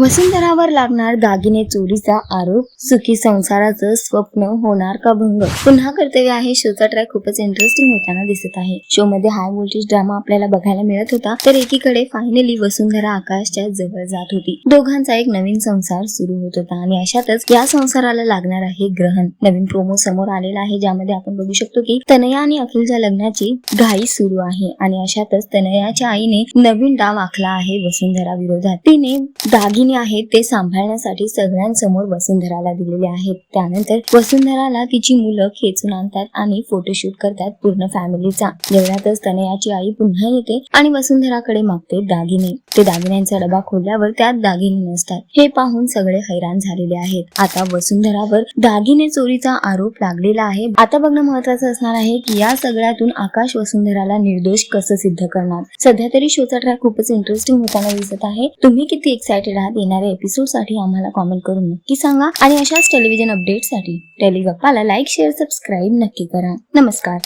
वसुंधरावर लागणार दागिने चोरीचा आरोप सुखी संसाराचं स्वप्न होणार का भंग? पुन्हा कर्तव्य आहे शोचा ट्रॅक खूपच इंटरेस्टिंग होताना दिसत आहे. शो मध्ये हाय व्होल्टेज ड्रामा आपल्याला बघायला मिळत होता तर एकीकडे फायनली वसुंधरा आकाशच्या जवळ जात होती. दोघांचा एक नवीन संसार सुरू होत होता आणि अशातच या संसाराला लागणार आहे ग्रहण. नवीन प्रोमो समोर आलेला आहे ज्यामध्ये आपण बघू शकतो की तनया आणि अखिलच्या लग्नाची घाई सुरू आहे आणि अशातच तनयाच्या आईने नवीन डाव आखला आहे वसुंधरा विरोधात. तिने दागिने आहेत ते सांभाळण्यासाठी सगळ्यांसमोर वसुंधराला दिलेले आहेत. त्यानंतर वसुंधराला तिची मुलं खेचून आणतात आणि फोटोशूट करतात पूर्ण फॅमिलीचा. एवढ्यातच तनयाची आई पुन्हा येते आणि वसुंधराकडे मागते दागिने. ते दागिन्यांचा डबा खोलल्यावर त्यात दागिने नसतात. हे पाहून सगळे हैराण झालेले आहेत. आता वसुंधरावर दागिने चोरीचा आरोप लागलेला आहे. आता बघणं महत्वाचं असणार आहे की या सगळ्यातून आकाश वसुंधराला निर्दोष कसं सिद्ध करणार? सध्या तरी शोचा ट्रॅक खूपच इंटरेस्टिंग होताना दिसत आहे. तुम्ही किती एक्सायटेड आहात येणाऱ्या एपिसोडसाठी आम्हाला कॉमेंट करून नक्की सांगा. आणि अशाच टेलिव्हिजन अपडेटसाठी टेलिगप्पाला लाईक शेअर सबस्क्राईब नक्की करा. नमस्कार.